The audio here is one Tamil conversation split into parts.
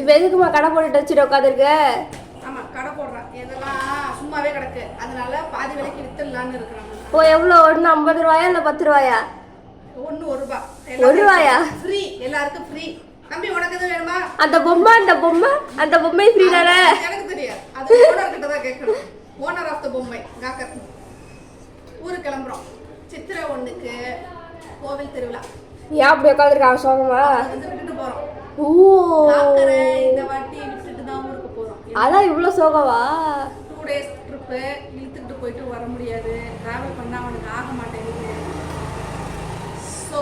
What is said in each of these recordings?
இப்போ எதுக்குமா கடை போட்டுட்டு வச்சுட்டு உட்காந்துருக்க? ஆமா கடை போடுறேன். இதெல்லாம் சும்மாவே கிடக்கு. அதனால பாதி விலைக்கு வித்துடலான்னு இருக்கிறாங்க ஓ எவ்வளோ? ஒன்று ஐம்பது ரூபாயா இல்லை பத்து ரூபாயா? ஒண்ணு ஒரு ரூபா. ஒரு ரூபாயா? ஃப்ரீ எல்லாருக்கும் ஃப்ரீ தம்பி உனக்கு எதுவும் வேணுமா? அந்த பொம்மை அந்த பொம்மை அந்த பொம்மை ஃப்ரீ தானே? எனக்கு தெரியாது. அது ஓனர் கிட்ட தான் கேட்கணும். ஓனர் ஆஃப் த பொம்மை காக்கர் ஊருக்கு கிளம்புறோம். சித்திரை ஒண்ணுக்கு கோவில் திருவிழா. ஏன் அப்படி உட்காந்துருக்காங்க சோகமா? விட்டுட்டு போறோம். ஓ. காக்கரை இந்த வாட்டி விட்டுட்டு தான் ஊருக்கு போறோம். அதான் இவ்வளோ சோகவா? டூ டேஸ் ட்ரிப்பு இழுத்துக்கிட்டு போயிட்டு வர முடியாது. ட்ராவல் பண்ணால் அவனுக்கு ஆக மாட்டேங்குது. ஸோ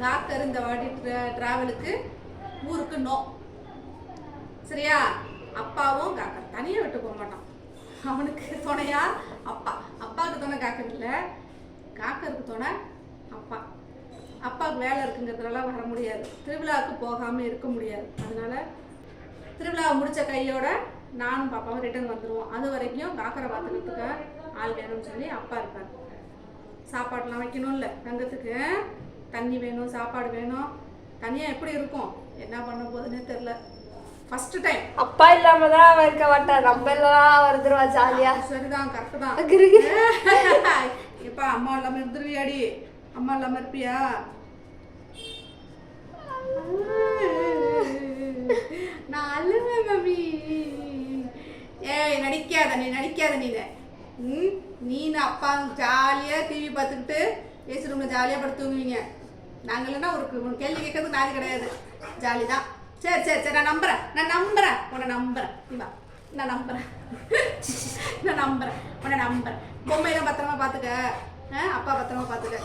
டாக்டர் இந்த வாட்டி ட்ராவலுக்கு ஊருக்கு நோ சரியா? அப்பாவும் காக்கர் தனியாக விட்டு போக மாட்டான். அவனுக்கு துணையா அப்பா. அப்பாவுக்கு துணை காக்கர் இல்லை. காக்கருக்கு துணை அப்பா. அப்பாவுக்கு வேலை இருக்குங்கிறதுனால வர முடியாது. திருவிழாவுக்கு போகாமல் இருக்க முடியாது. அதனால திருவிழா முடிச்ச கையோட நானும் பாப்பாவும் ரிட்டர்ன் வந்துடுவோம் அது வரைக்கும் காக்கரை பார்த்துக்கிறதுக்கு ஆள் வேணும்னு சொல்லி அப்பா இருப்பார். சாப்பாடுலாம் வைக்கணும்ல. தங்கத்துக்கு தண்ணி வேணும் சாப்பாடு வேணும். தனியாக எப்படி இருக்கும்? என்ன பண்ண போகுதுன்னே தெரில ஃபஸ்ட்டு டைம் அப்பா இல்லாம தான் அவன் இருக்க மாட்டான் நம்ம எல்லாம் வருதுருவா ஜாலியா. சரிதான் கரெக்டு தான். எப்பா அம்மா இல்லாமல் இருந்துருவியாடி? அம்மா இல்லாமல் இருப்பியா? நான் அழுவேன் மம்மி ஏய் நடிக்காத நீ நடிக்காத நீ ம் நீனு அப்பா ஜாலியாக டிவி பார்த்துக்கிட்டு ஏசி ரூமில் ஜாலியாக படுத்து தூங்குவீங்க. நாங்கள் இல்லைன்னா ஒரு கேள்வி கேட்கறது நாதி கிடையாது. ஜாலி தான் சரி சரி சரி நான் நம்புறேன் நான் நம்புறேன் உன்னை நம்புறேன். இவா நான் நம்புறேன். நான் நம்புறேன் உன்னை நம்புறேன். பொம்மையெல்லாம் பத்திரமா பார்த்துக்க. ஆ, அப்பா பத்திரமா பார்த்துக்க.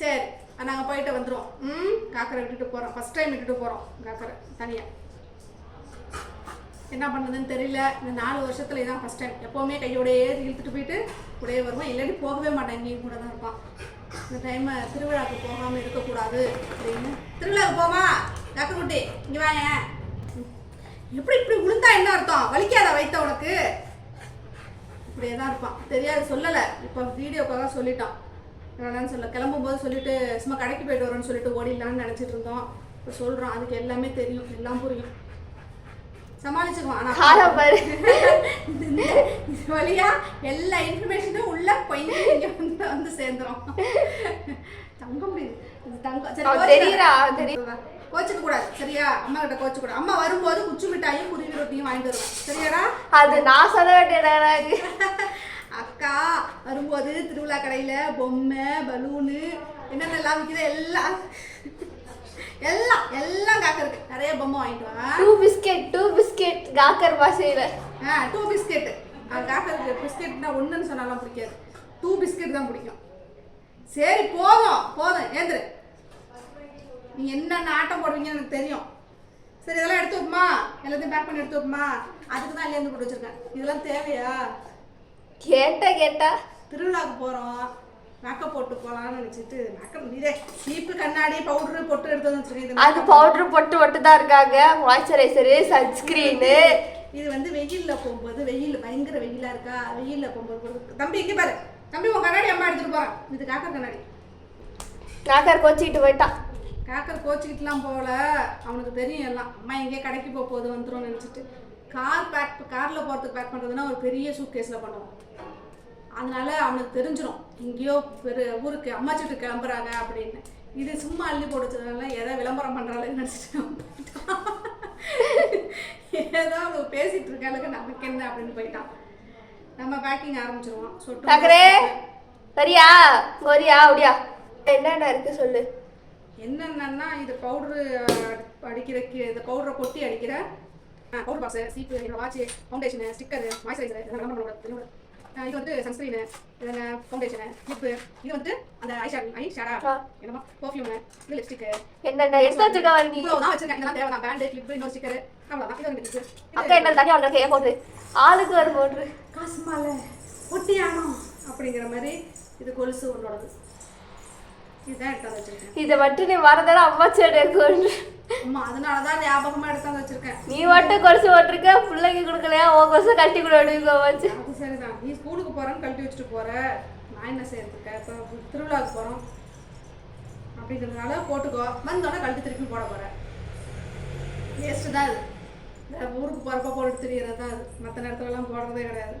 சரி. நாங்கள் போயிட்டு வந்துடுவோம் ம் காக்கரை விட்டுட்டு போகிறோம் ஃபஸ்ட் டைம் விட்டுட்டு போகிறோம் காக்கரை தனியாக என்ன பண்ணுறதுன்னு தெரியல. இந்த நாலு வருஷத்துல இதான் ஃபஸ்ட் டைம் எப்போவுமே கையோடையே இழுத்துட்டு போயிட்டு கூடயே வருவோம். இல்லாட்டி போகவே மாட்டேன். இங்கேயும் கூட தான் இருப்பான் இந்த டைம் திருவிழாவுக்கு போகாமல் இருக்கக்கூடாது அப்படின்னு. திருவிழாவுக்கு போமா? குட்டி இங்கே வாங்க. எப்படி இப்படி விழுந்தா என்ன அர்த்தம்? வலிக்காத வைத்த உனக்கு? இப்படியே தான் இருப்பான். தெரியாது சொல்லலை. இப்போ வீடியோக்காக சொல்லிட்டான். வேணான்னு சொல்ல கிளம்பும்போது சொல்லிட்டு சும்மா கடைக்கு போயிட்டு வரோன்னு சொல்லிட்டு ஓடிடலான்னு நினச்சிட்டு இருந்தோம். இப்போ சொல்கிறோம் அதுக்கு எல்லாமே தெரியும் எல்லாம் புரியும். ஆனால் இது வழியா எல்லா இன்ஃபர்மேஷனும் உள்ள இங்க வந்து வந்து சேர்ந்துரும். தங்க முடியுது இது தங்கம் சரி. தெரியுறா, தெரியும். கோச்சுக்க கூடாது சரியா? அம்மா கிட்ட கோச்சுக்க கூடாது அம்மா வரும்போது குச்சி மிட்டாயும் குருவி ரொட்டியும் வாங்கிட்டு வருவேன். சரியாடா? அது நான் சொல்ல வேண்டிய dialogue. அக்கா வரும்போது திருவிழா கடையில பொம்மை பலூனு என்னென்னலாம் விற்கிது எல்லாம். எல்லாம் எல்லாம் காக்க இருக்கு. நிறைய பொம்மை வாங்கிட்டு வா. டூ பிஸ்கெட் டூ பிஸ்கெட் காக்கர் பாஷையில. ஆ டூ பிஸ்கெட்டு காக்கருக்கு பிஸ்கெட்னா ஒன்றுன்னு சொன்னாலும் பிடிக்காது டூ பிஸ்கெட் தான் பிடிக்கும். சரி போதும். போதும். ஏந்திரு. நீ என்னென்ன ஆட்டம் போடுவீங்கன்னு எனக்கு தெரியும். சரி இதெல்லாம் எடுத்து வைப்போமா? எல்லாத்தையும் பேக் பண்ணி எடுத்து வைப்போமா? அதுக்கு தான் இருந்து போட்டு வச்சிருக்கேன். இதெல்லாம் தேவையா? கேட்டா கேட்டா. திருவிழாவுக்கு போகிறோம் மேக்கப் போட்டு போகலான்னு நினச்சிட்டு மேக்கப் இதே சீப்பு கண்ணாடி பவுடரு பொட்டு எடுத்து வந்து வச்சிருக்கேன். அது பவுடர் போட்டு மட்டும் தான் இருக்காங்க. மாய்ஸ்சரைசரு சன்ஸ்கிரீனு இது வந்து வெயில்ல போகும்போது வெயில் பயங்கர வெயிலா இருக்கா? வெயில்ல போகும்போது. தம்பி இங்க பாரு. தம்பி உன் கண்ணாடி அம்மா எடுத்துட்டு போறேன். இது காக்கர் கண்ணாடி. காக்கர் கோச்சிக்கிட்டு போயிட்டான் காக்கர் கோச்சிக்கிட்டுலாம் போகல. அவனுக்கு தெரியும் எல்லாம். அம்மா எங்கேயே கடைக்கு போக போகுது வந்துடும் நினச்சிட்டு. கார் பேக் காரில் போகிறதுக்கு பேக் பண்ணுறதுன்னா ஒரு பெரிய சூட் கேஸில் பண்ணுவோம். அதனால அவனுக்கு தெரிஞ்சிடும் எங்கேயோ பெரு ஊருக்கு அம்மாச்சி வீட்டுக்கு கிளம்புறாங்க அப்படின்னு. இது சும்மா அள்ளி போடுச்சதுனால எதை விளம்பரம் பண்ணுறாளுன்னு நினச்சிட்டு. ஏதோ அவ பேசிட்டு இருக்காளுக்கு நமக்கு என்ன அப்படின்னு போயிட்டான். நம்ம பேக்கிங் ஆரம்பிச்சிருவோம். சொட்டு சரியா? கோரியா அப்படியா என்னென்ன இருக்கு சொல்லு. என்னென்னா இது பவுட்ரு அடிக்கிறக்கு இந்த பவுடரை கொட்டி அடிக்கிற பவுடர் பாக்ஸு சீப்பு வாட்ச் ஃபவுண்டேஷனு ஸ்டிக்கரு மாய்ஸ்சரைசர் இதெல்லாம் பண்ண கூடாது இது வந்து சன்ஸ்கிரீனு இது ஃபவுண்டேஷனு கிளிப்பு இது வந்து அந்த ஐ ஷேட் ஐ ஷேடா. என்னமோ பர்ஃப்யூமு இது லிப்ஸ்டிக்கு என்னென்ன எடுத்து வச்சுக்க வர நீ? இவ்வளோ தான் வச்சிருக்கேன் இதெல்லாம் தேவை தான் பேண்டு கிளிப்பு இன்னொரு ஸ்டிக்கரு அவ்வளோதான் இது வந்து அக்கா என்ன தனியாக உனக்கு கையை போட்டு. ஆளுக்கு ஒரு போட்டு. காசு மாலை ஒட்டியானோ அப்படிங்கிற மாதிரி இது கொலுசு உன்னோடது இதுதான் எடுத்து வந்து வச்சிருக்கேன் இதை மட்டும் நீ மறந்தாலும் அம்மா சைடு வச்சிருக்கேன். நீ மட்டும் கொலுசு போட்டிருக்க பிள்ளைக்கு கொடுக்கலையா? உன் கொலுசு கட்டி கூட விடுவீங்க வச்சு. அது சரிதான். நீ ஸ்கூலுக்கு போறேன்னு கழட்டி வச்சுட்டு போற. நான் என்ன செய்யறதுக்கு? இப்போ திருவிழாவுக்கு போறோம். அப்படிங்கிறதுனால போட்டுக்கோ. வந்தோடனே கழுத்து திருப்பி போட போகிறேன் வேஸ்ட்டு தான் இந்த ஊருக்கு போகிறப்ப போட்டு தெரியறது தான் அது. மற்ற நேரத்துலலாம் போடுறதே கிடையாது.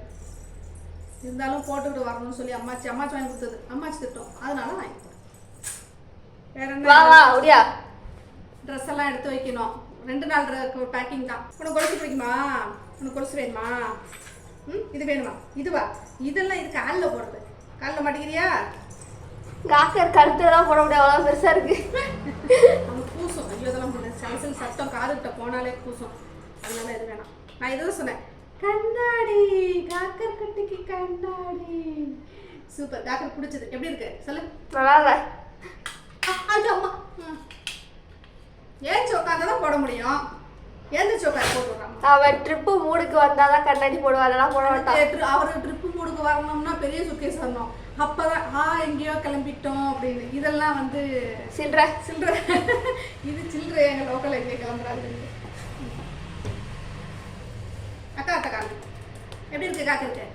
இருந்தாலும் போட்டுக்கிட்டு வரணும்னு சொல்லி அம்மாச்சி அம்மாச்சி வாங்கி கொடுத்தது. அம்மாச்சி திட்டம். அதனால வாங்கி கொடுத்தேன். வேற என்ன வா அப்படியா ட்ரெஸ் எல்லாம் எடுத்து வைக்கணும். ரெண்டு நாள் பேக்கிங் தான். உனக்கு கொலுசு பிடிக்குமா உனக்கு கொலுசு வேணுமா? ம் இது வேணுமா? இதுவா? இதெல்லாம் இது காலில் போடுறது? காலில் மாட்டேங்கிறியா காக்கர் கழுத்துலாம் போட முடியாது அவ்வளோ பெருசா இருக்கு. அவனுக்கு கூசும். ஐயோ இதெல்லாம் பண்ண சலசல் சத்தம் காதுகிட்ட போனாலே கூசும். அதனால இது வேணாம். நான் இதுதான் சொன்னேன். கண்ணாடி. காக்கர் கட்டிக்கு கண்ணாடி. சூப்பர். காக்கர் பிடிச்சது. எப்படி இருக்கு? சொல்லு. நல்லா இல்லை அ, ஐயோ அம்மா. ம். ஏஞ்சி உட்காந்தாதான் போட முடியும். ஏந்திரிச்சு உட்காந்து போட்டு விட்றாங்க அவன் ட்ரிப்பு மூடுக்கு வந்தாதான் கண்ணாடி அதெல்லாம் போட மாட்டான் அவர் ட்ரிப்பு மூடுக்கு வரணும்னா பெரிய சுக்கேஸ் வரணும். அப்பதான் ஆ எங்கேயோ கிளம்பிட்டோம் அப்படின்னு. இதெல்லாம் வந்து சில்ற. சில்லற இது சில்லறை எங்க லோக்கல் எங்கே கிளம்புறாங்க அக்கா அக்கா எப்படி இருக்கு காக்க இருக்கு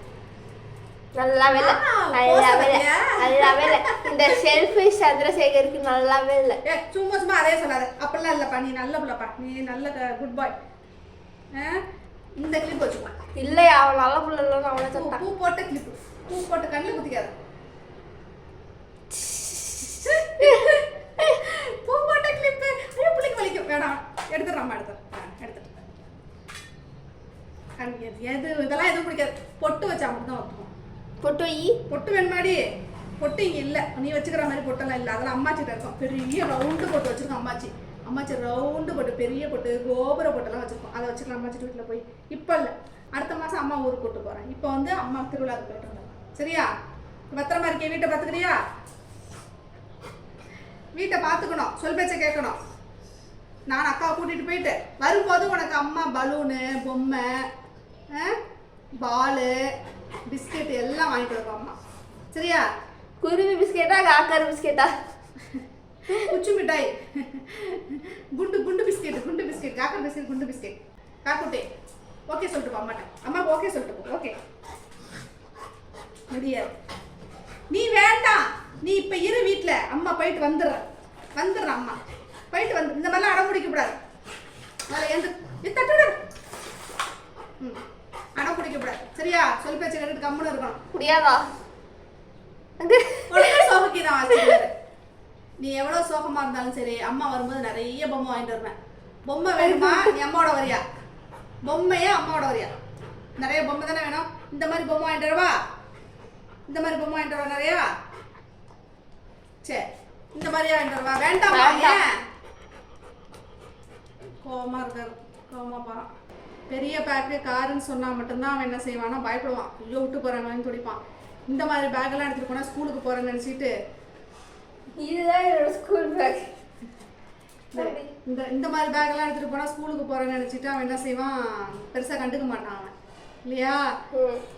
நல்லா வேலை நல்லா வேலை? நல்லா வேலை இந்த செல்ஃபி சந்திரசேகருக்கு நல்லாவே இல்லை ஏ சும்மா சும்மா அதே சொல்லாத. அப்படிலாம் இல்லைப்பா நீ நல்ல பிள்ளைப்பா. நீ நல்ல குட் பாய் இந்த கிளிப் வச்சுக்கோ. இல்லையா அவன் நல்ல பிள்ளை இல்லைன்னு அவனை பூ சொன்னான் பூ போட்ட கிளிப்பு பூ போட்ட கண்ணில் குத்திக்காத. பூ போட்ட கிளிப்பு பிள்ளைக்கு வலிக்கும். வேணாம் எடுத்துடுறோம் அம்மா எடுத்துறோம் எடுத்துட்டு எது இதெல்லாம் எதுவும் பிடிக்காது. பொட்டு வச்சா மட்டும் தான் வைப்போம் பொட்டு பொட்டு வேணுமாடி? பொட்டு இங்கே இல்லை. நீ வச்சுக்கிற மாதிரி பொட்டெல்லாம் இல்லை. அதெல்லாம் அம்மாச்சிட்ட இருக்கும். பெரிய ரவுண்டு பொட்டு வச்சிருக்கோம் அம்மாச்சி. அம்மாச்சி ரவுண்டு பொட்டு பெரிய பொட்டு கோபுர பொட்டெல்லாம் வச்சுருக்கோம். அதை வச்சுக்கலாம் அம்மாச்சி வீட்டில் போய். இப்போ இல்லை. அடுத்த மாதம் அம்மா ஊருக்கு கூட்டு போகிறேன் இப்போ வந்து அம்மா திருவிழாவுக்கு போயிட்டு வந்தோம் சரியா? பத்திரமா இருக்கே வீட்டை பார்த்துக்கிறியா? வீட்டை பார்த்துக்கணும். சொல் பேச்சை கேட்கணும். நான் அக்காவை கூட்டிகிட்டு போயிட்டு வரும்போது உனக்கு அம்மா பலூனு பொம்மை பாலு பிஸ்கெட் எல்லாம் வாங்கி கொடுக்கும் அம்மா சரியா? குருவி பிஸ்கெட்டா காக்கர் பிஸ்கெட்டா? குச்சி மிட்டாய். குண்டு குண்டு பிஸ்கெட் குண்டு பிஸ்கெட் காக்கா பிஸ்கெட் குண்டு பிஸ்கெட். காக்குட்டே ஓகே சொல்லிட்டு போ அம்மாட்ட. அம்மாக்கு ஓகே சொல்லிட்டு போ ஓகே. முடியாது நீ வேண்டாம். நீ இப்ப இரு வீட்ல. அம்மா போயிட்டு வந்துடுற. வந்துடுற அம்மா. போயிட்டு வந்து இந்த மாதிரிலாம் அடம் பிடிக்க கூடாது. அதில் எந்த இது தட்டுடு. ம். கூடாது சரியா? சொல் பேச்சு கேட்டுட்டு கம்முன்னு இருக்கணும். முடியாதா? சோகக்கி தான் நீ எவ்வளவு சோகமா இருந்தாலும் சரி அம்மா வரும்போது நிறைய பொம்மை வாங்கிட்டு வருவேன். பொம்மை வேணுமா? நீ அம்மாவோட வரியா? பொம்மையா அம்மாவோட வரியா? நிறைய பொம்மை தானே வேணும். இந்த மாதிரி பொம்மை வாங்கிட்டு வரவா? இந்த மாதிரி பொம்மை வாங்கிட்டு வரவா நிறையா? சரி இந்த மாதிரியா வாங்கிட்டு வரவா? வேண்டாமா. கோவமா இருக்காரு. கோவமா போறான். பெரிய பேக்கு காருன்னு சொன்னா மட்டும்தான் அவன் என்ன செய்வானா பயப்படுவான். ஐயோ விட்டு போறாங்கன்னு துடிப்பான். இந்த மாதிரி பேக்கெல்லாம் எடுத்துட்டு போனா ஸ்கூலுக்கு போறேன்னு நினைச்சிட்டு இதுதான் என்னோட ஸ்கூல் பேக் இந்த- இந்த மாதிரி பேக்கெல்லாம் எடுத்துட்டு போனா ஸ்கூலுக்கு போறேன்னு நினைச்சிட்டு அவன் என்ன செய்வான்? பெருசா கண்டுக்க மாட்டான் அவன். இல்லையா?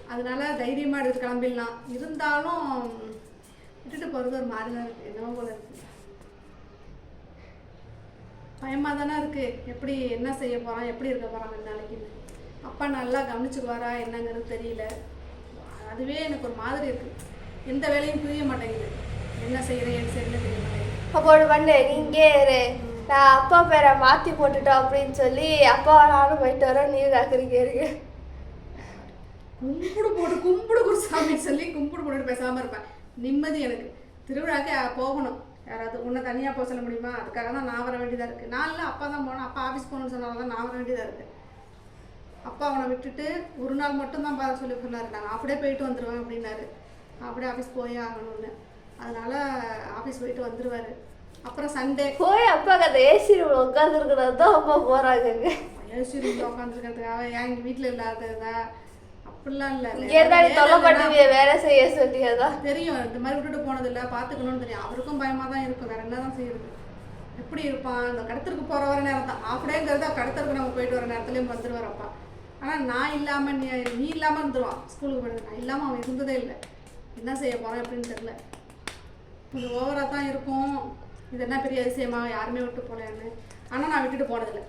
அதனால தைரியமா எடுத்து கிளம்பிடலாம். இருந்தாலும் விட்டுட்டு போறது ஒரு மாதிரி தான் இருக்கு. என்னவோ போல இருக்கு. பயமா தானே இருக்கு. எப்படி என்ன செய்ய போறான் எப்படி இருக்க போறான் ரெண்டு நாளைக்குன்னு அப்பா நல்லா கவனிச்சுக்குவாரா என்னங்கிறது தெரியல. அதுவே எனக்கு ஒரு மாதிரி இருக்கு. எந்த வேலையும் புரிய மாட்டேங்குது. என்ன செய்யறேன் என்ன செய்யறேன்னு தெரிய மாட்டேங்குது. அப்போ ஒரு பண்ணு நீங்க நான் அப்பா பேரை மாத்தி போட்டுட்டோம் அப்படின்னு சொல்லி அப்பா நானும் போயிட்டு வரோம் நீ காக்குறீங்க இருக்கு கும்பிடு போட்டு கும்பிடு குருசாமி சொல்லி கும்பிடு போட்டு பேசாம இருப்பேன். நிம்மதி எனக்கு. திருவிழாக்கு போகணும். யாராவது உன்னை தனியாக போக சொல்ல முடியுமா? அதுக்காக தான் நான் வர வேண்டியதாக இருக்குது நான் இல்லை அப்பா தான் போனேன் அப்பா ஆஃபீஸ் போகணும்னு சொன்னால தான் நான் வர வேண்டியதாக இருக்குது அப்பா அவனை விட்டுட்டு ஒரு நாள் மட்டும்தான் பார்க்க சொல்லி சொன்னார் நான் அப்படியே போயிட்டு வந்துடுவேன் அப்படின்னாரு. அப்படியே ஆஃபீஸ் போயே ஆகணும்னு. அதனால ஆஃபீஸ் போயிட்டு வந்துடுவார் அப்புறம் சண்டே போய் அப்பா அந்த ஏசி ரூம்ல உட்காந்துருக்கிறது தான் அம்மா போறாங்க ஏசி ரூமில் உட்காந்துருக்கிறதுக்காக ஏன் எங்கள் வீட்டில் இல்லாததா? அப்படிலாம் இல்லை. இங்க வேலை செய்ய சொல்லியதா தெரியும் இந்த மாதிரி விட்டுட்டு போனதில்ல பார்த்துக்கணும்னு தெரியும். அவருக்கும் பயமாக தான் இருக்கும் வேற என்ன தான் செய்யுது எப்படி இருப்பான் இந்த கடத்தருக்கு போகிற வர நேரம் தான் அப்படியேங்கிறத கடத்தருக்கு நம்ம போயிட்டு வர நேரத்துலேயும் வந்துடுவார் அப்பா. ஆனால் நான் இல்லாமல் நீ நீ இல்லாமல் இருந்துருவான். ஸ்கூலுக்கு போயிட்டு நான் இல்லாமல் அவன் இருந்ததே இல்லை. என்ன செய்ய போகிறான் அப்படின்னு தெரியல. கொஞ்சம் ஓவராக தான் இருக்கும். இது என்ன பெரிய அதிசயமா? யாருமே விட்டு போகலன்னு ஆனால் நான் விட்டுட்டு போனதில்லை.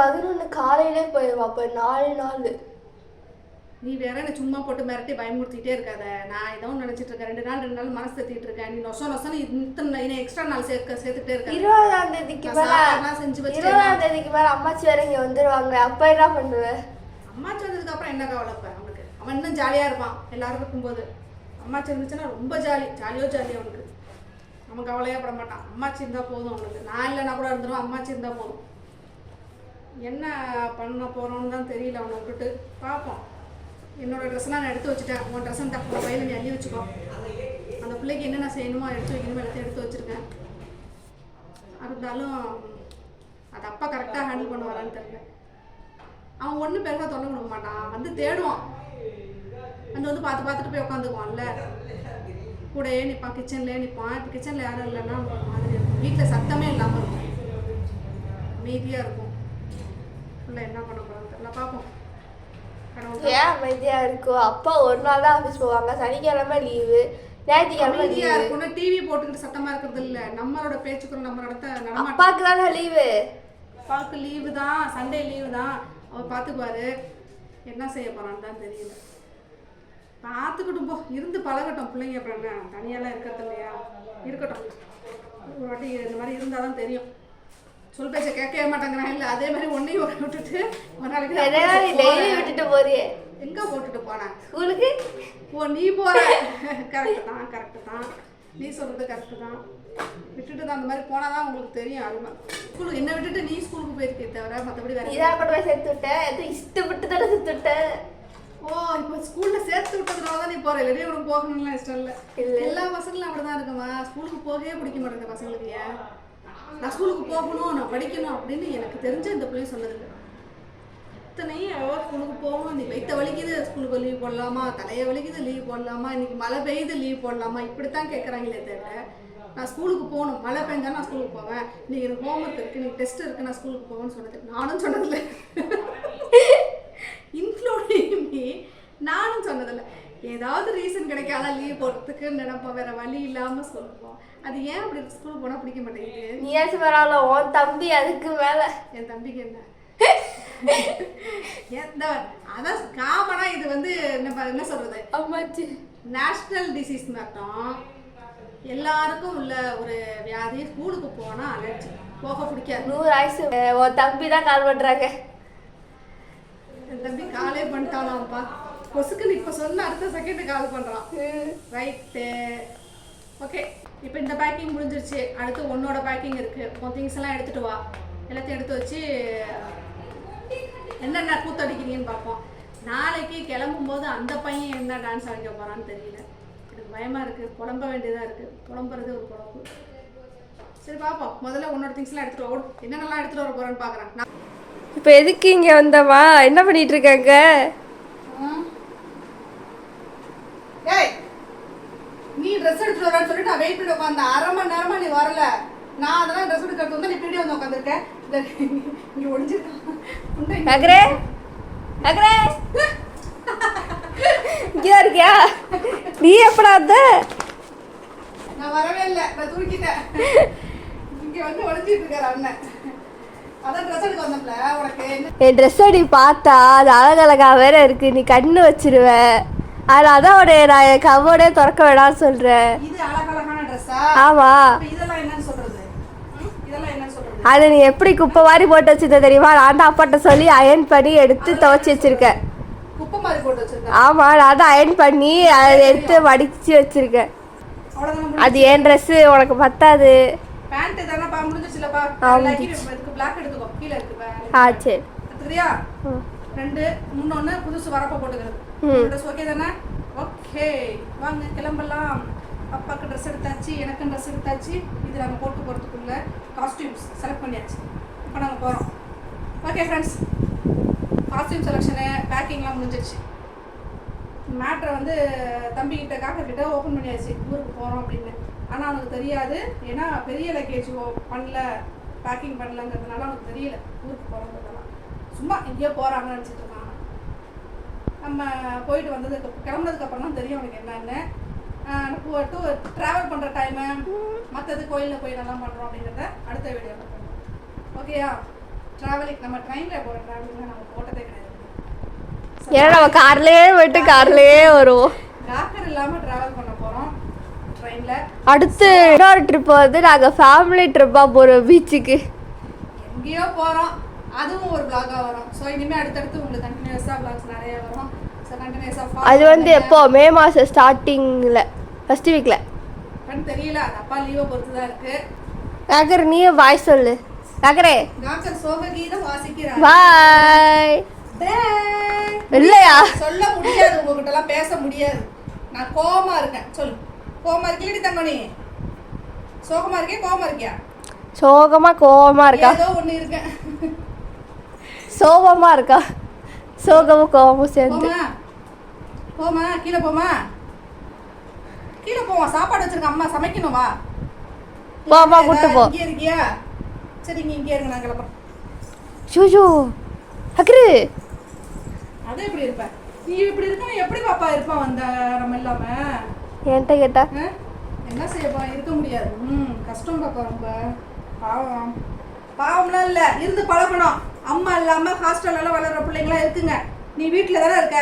பதினொன்று காலையிலே போயிடுவோம் அப்போ நாலு நாள். நீ வேற என்ன சும்மா போட்டு மிரட்டி பயமுறுத்திட்டே இருக்காத. நான் ஏதோ நினச்சிட்டு இருக்கேன். ரெண்டு நாள் ரெண்டு நாள் மனசு தேத்திட்டு இருக்கேன். நீ நொச நொசன்னு இத்தனை இன்னும் எக்ஸ்ட்ரா நாள் சேர்க்க சேர்த்துட்டே இருக்க. இருபதாம் தேதிக்கு மேல செஞ்சு இருபதாம் தேதிக்கு மேல அம்மாச்சி வேற இங்க வந்துருவாங்க. அப்ப என்ன பண்ணுவேன் அம்மாச்சி வந்ததுக்கு அப்புறம் என்ன கவலை இப்போ அவனுக்கு? அவன் இன்னும் ஜாலியாக இருப்பான். எல்லாரும் இருக்கும்போது. அம்மாச்சி இருந்துச்சுன்னா ரொம்ப ஜாலி ஜாலியோ ஜாலி அவனுக்கு. அவன் கவலையே பட மாட்டான். அம்மாச்சி இருந்தால் போதும் அவனுக்கு. நான் இல்லைன்னா கூட இருந்துடும் அம்மாச்சி இருந்தால் போதும். என்ன பண்ண போகிறோன்னு தான் தெரியல. அவனை விட்டுட்டு பார்ப்போம் என்னோட ட்ரெஸ்லாம் நான் எடுத்து வச்சுட்டேன். உன் ட்ரெஸ் அந்த பையில நீ அள்ளி வச்சுக்கோ. அந்த பிள்ளைக்கு என்னென்ன செய்யணுமோ எடுத்து வைக்கணுமோ எல்லாத்தையும் எடுத்து வச்சுருக்கேன். இருந்தாலும் அது அப்பா கரெக்டாக ஹேண்டில் பண்ணுவாரான்னு தெரியல. அவன் ஒன்றும் பெருசாக தொல்லை கொடுக்க மாட்டான். வந்து தேடுவான். வந்து வந்து பார்த்து பார்த்துட்டு போய் உட்காந்துக்குவான்ல கூடயே நிற்பான் கிச்சன்லேயே நிற்பான் இப்போ கிச்சனில் யாரும் இல்லைன்னா மாதிரி இருக்கும் வீட்டில் சத்தமே இல்லாமல் இருக்கும். அமைதியாக இருக்கும். பிள்ளை என்ன பண்ண போகிறான்னு தெரியல. பார்ப்போம். ஏன் அமைதியா இருக்கும் அப்பா ஒரு நாள் தான் ஆஃபீஸ் போவாங்க. சனிக்கிழமை லீவு ஞாயிற்றுக்கிழமை லீவு டிவி போட்டுக்கிட்டு சத்தமா இருக்கிறது இல்ல. நம்மளோட நம்ம நடத்த தானே லீவு அப்பாவுக்கு லீவு தான். சண்டே லீவு தான். அவர் பார்த்துக்குவாரு என்ன செய்ய போறான்னு தான் தெரியல. பார்த்துக்கிட்டும் போ. இருந்து பழகட்டும். பிள்ளைங்க அப்புறம் என்ன? தனியாலாம் இருக்கிறது இல்லையா? இருக்கட்டும். ஒரு வாட்டி இந்த மாதிரி இருந்தால் தான் தெரியும். சொல் பேச்ச கேட்கவே மாட்டேங்கிறான் இல்லை அதே மாதிரி ஒன்றையும் ஒரு விட்டுட்டு ஒரு நாளைக்கு டெய்லி. விட்டுட்டு போறியே. எங்க போட்டுட்டு போனேன் ஸ்கூலுக்கு? ஓ நீ போற. கரெக்டு தான் கரெக்டு தான். நீ சொல்றது கரெக்டு தான். விட்டுட்டு தான் அந்த மாதிரி போனால் தான் உங்களுக்கு தெரியும் அருமை. ஸ்கூலுக்கு என்ன விட்டுட்டு நீ ஸ்கூலுக்கு போயிருக்கே தவிர மற்றபடி வேற நீதான் கொண்டு போய் சேர்த்து விட்டேன் எதுவும் இஷ்டப்பட்டு தானே சேர்த்து விட்டேன் ஓ இப்போ ஸ்கூல்ல சேர்த்து விட்டதுனால தான் நீ போற. இல்லையே உனக்கு போகணும்லாம் இஷ்டம் இல்லை. இல்ல. எல்லா பசங்களும் அப்படிதான் இருக்குமா? ஸ்கூலுக்கு போகவே பிடிக்க மாட்டேங்குது பசங்களுக்கு ஏன்? நான் ஸ்கூலுக்கு போகணும் நான் படிக்கணும் அப்படின்னு எனக்கு தெரிஞ்ச இந்த பிள்ளைங்க சொன்னதில்லை இத்தனையும் அவ ஸ்கூலுக்கு போகணும் நீ வைத்த வலிக்குது ஸ்கூலுக்கு லீவ் போடலாமா? தலையை வலிக்குது லீவ் போடலாமா? இன்னைக்கு மழை பெய்யுது லீவ் போடலாமா? இப்படித்தான் கேட்குறாங்களே தவிர நான் ஸ்கூலுக்கு போகணும் மழை பெஞ்சா நான் ஸ்கூலுக்கு போவேன். இன்னைக்கு எனக்கு ஹோம்ஒர்க் இருக்கு இன்னைக்கு டெஸ்ட் இருக்கு நான் ஸ்கூலுக்கு போவேன்னு சொன்னது நானும் சொன்னதில்லை. இன்க்ளூடிங் நானும் சொன்னதில்லை. ஏதாவது ரீசன் கிடைக்காத லீவ் போடுறதுக்கு நினைப்போம். வேற வழி இல்லாம சொல்லுவோம். அது ஏன் அப்படி ஸ்கூல் போனா பிடிக்க மாட்டேங்குது. நீ ஏச்சு பரவாயில்ல உன் தம்பி அதுக்கு மேல. என் தம்பிக்கு என்ன? அதான் காமனா இது வந்து என்ன என்ன சொல்றது? அம்மாச்சி. நேஷ்னல் டிசீஸ் மட்டும் எல்லாருக்கும் உள்ள ஒரு வியாதி. ஸ்கூலுக்கு போனா அலர்ஜி போக பிடிக்காது. நூறு ஆயுசு. உன் தம்பி தான் கால் பண்றாங்க. என் தம்பி காலே பண்ணிட்டானாம்ப்பா. கொசுக்குன்னு இப்போ சொன்ன அடுத்த செகண்ட் கால் பண்றான். ம். ரைட்டு ஓகே இப்போ இந்த பேக்கிங் முடிஞ்சிருச்சு. அடுத்து உன்னோட பேக்கிங் இருக்கு. உன் திங்ஸ் எல்லாம் எடுத்துட்டு வா. எல்லாத்தையும் எடுத்து வச்சு என்னென்ன கூத்தடிக்கிறீங்கன்னு பார்ப்போம். நாளைக்கு கிளம்பும்போது அந்த பையன் என்ன டான்ஸ் ஆடிக்க போறான்னு தெரியல. எனக்கு பயமா இருக்கு. புலம்ப வேண்டியதா இருக்கு. புலம்புறது ஒரு குழம்பு சரி பார்ப்போம். முதல்ல உன்னோட திங்ஸ் எல்லாம் எடுத்துட்டு வா. ஓடு. என்னென்னலாம் எடுத்துட்டு வர போறேன்னு பார்க்கறேன். இப்போ எதுக்கு இங்க வந்தவா? என்ன பண்ணிட்டு இருக்காங்க ஏய் நீ ட்ரெஸ் எடுத்துட்டு வரேன்னு சொல்லிட்டு நான் வெயிட் பண்ணி உட்காந்தேன் அரை மணி நேரமா நீ வரல. நான் அதெல்லாம் ட்ரெஸ் எடுக்கிறது வந்து நீ பின்னாடி வந்து உட்காந்துருக்கேன் இங்க ஒளிஞ்சிருக்கான் அக்ரே அக்ரே இங்கதான் இருக்கியா? நீ எப்படா வந்த? நான் வரவே இல்லை. நான் தூக்கிட்டேன் இங்க வந்து ஒளிஞ்சிட்டு இருக்காரு அண்ணன். என் ட்ரெஸ் அடி பார்த்தா அது அழகழகா வேற இருக்கு. நீ கண்ணு வச்சிருவ. அதனால தான் உடைய நான் கவோடே திறக்க வேணாம்னு ட்ரெஸ்ஸா ஆமா. அதை நீ எப்படி குப்பை மாதிரி போட்டு வச்சிருந்த தெரியுமா? நான் தான் அப்பாட்ட சொல்லி அயன் பண்ணி எடுத்து துவைச்சி வச்சிருக்கேன். ஆமா நான் தான் அயன் பண்ணி அதை எடுத்து மடிச்சு வச்சிருக்கேன். அது என் ட்ரெஸ் உனக்கு பத்தாது. ஆ, சரி. ரெண்டு புதுசு வரப்ப போட்டுக்கிறது. ட்ரெஸ் ஓகே தானே? ஓகே வாங்க கிளம்பலாம். அப்பாவுக்கு ட்ரெஸ் எடுத்தாச்சு எனக்கும் ட்ரெஸ் எடுத்தாச்சு. இது நாங்கள் போட்டு போகிறதுக்குள்ள காஸ்டியூம்ஸ் செலக்ட் பண்ணியாச்சு. இப்போ நாங்கள் போகிறோம் ஓகே ஃப்ரெண்ட்ஸ் காஸ்டியூம் செலெக்ஷனு பேக்கிங்லாம் முடிஞ்சிருச்சு. மேட்ரை வந்து தம்பிக்கிட்ட காக்கக்கிட்ட ஓப்பன் பண்ணியாச்சு. ஊருக்கு போகிறோம் அப்படின்னு. ஆனால் அவனுக்கு தெரியாது. ஏன்னா பெரிய லக்கேஜ் பண்ணல. பேக்கிங் பண்ணலங்கிறதுனால அவனுக்கு தெரியல. ஊருக்கு போகிறோங்கிறதெல்லாம் சும்மா எங்கேயோ போகிறாங்கன்னு நினச்சிட்டு நம்ம போயிட்டு வந்ததுக்கு கிளம்புனதுக்கு அப்புறம் தான் தெரியும் அவனுக்கு என்னன்னு. டூ ட்ராவல் பண்ணுற டைமு மற்றது கோயிலில் போய் நல்லா பண்ணுறோம் அப்படிங்கிறத அடுத்த வீடியோவில் பண்ணுறோம் ஓகேயா ட்ராவலிங் நம்ம ட்ரெயினில் போகிற ட்ராவலிங்கில் நம்ம போட்டதே கிடையாது. ஏன்னா நம்ம கார்லயே போயிட்டு கார்லயே வருவோம். டாக்டர் இல்லாம டிராவல் பண்ண போறோம் ட்ரெயின்ல அடுத்து இன்னொரு ட்ரிப் வந்து நாங்கள் ஃபேமிலி ட்ரிப்பாக போகிறோம் பீச்சுக்கு எங்கேயோ போறோம். அதுவும் ஒரு vlog-ஆ வரும். ஸோ இனிமே அடுத்தடுத்து உங்களுக்கு கண்டினியூஸா vlogs நிறைய வரும். அது வந்து எப்போ? மே மாதம் ஸ்டார்டிங்கில் ஃபஸ்ட் வீக்கில் தெரியல அது அப்பா லீவை பொறுத்து தான் இருக்கு. நகர் நீயும் பாய் சொல்லு. நகரே. டாக்டர் சோக கீதம் வாசிக்கிறார். பாய். இல்லையா? சொல்ல முடியாது உங்ககிட்ட எல்லாம் பேச முடியாது. நான் கோவமா இருக்கேன். சொல்லு. கோவமா இருக்கீங்க தங்க நீ சோகமா இருக்கே கோவமா இருக்கியா? சோகமா கோவமா இருக்கா? ஏதோ ஒண்ணு இருக்கேன். சோகமா இருக்கா? சோகமும் கோவமும் சேர்ந்து. போமா கீழே போமா கீழே போவா சாப்பாடு வச்சிருக்க அம்மா சமைக்கணும் வா. போமா கூட்டு போ. இங்கே இருக்கியா? சரி இங்க இங்கே இருங்க நான் கிளம்புறேன். ஷூஷூ அக்ரு அது எப்படி இருப்ப நீ இப்படி இருக்க எப்படி பாப்பா இருப்பான் வந்த நம்ம இல்லாம? என்கிட்ட கேட்டா? என்ன செய்யப்பா? இருக்க முடியாது. ம் கஷ்டம் பாப்பா ரொம்ப. பாவம். பாவம்லாம் இல்ல. இருந்து பழகணும். அம்மா இல்லாம ஹாஸ்டல்ல எல்லாம் வளர்ற பிள்ளைங்களாம் இருக்குங்க. நீ வீட்ல தானே இருக்க?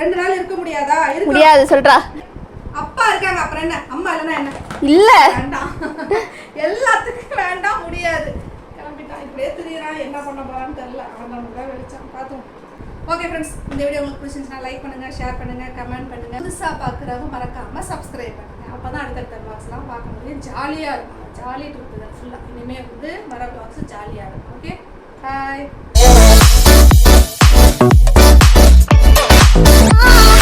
ரெண்டு நாள் இருக்க முடியாதா? இருக்க? முடியாது சொல்றா. அப்பா இருக்காங்க அப்புறம் என்ன? அம்மா இல்லைன்னா என்ன? இல்ல. வேண்டாம். எல்லாத்துக்கும் வேண்டாம் முடியாது. கிளம்பிட்டான் இப்படியே திரியறான் என்ன பண்ண போறான்னு தெரியல. அவன் தான் வெளிச்சான் பார்த்தோம். ஓகே ஃப்ரெண்ட்ஸ் இந்த வீடியோ உங்களுக்கு பிடிச்சிருந்துச்சுன்னா லைக் பண்ணுங்க ஷேர் பண்ணுங்க கமெண்ட் பண்ணுங்க. புதுசா பார்க்குறவங்க மறக்காம சப்ஸ்கிரைப் பண்ணுங்க. அப்பதான் அடுத்தடுத்த பாக்ஸ்லாம் பார்க்க முடியும் ஜாலியா இருக்கும். ஜாலி ட்ரிப் தான் ஃபுல்லாக இனிமேல் வந்து வர பாக்ஸ் ஜாலியாக இருக்கும். Okay bye Oh.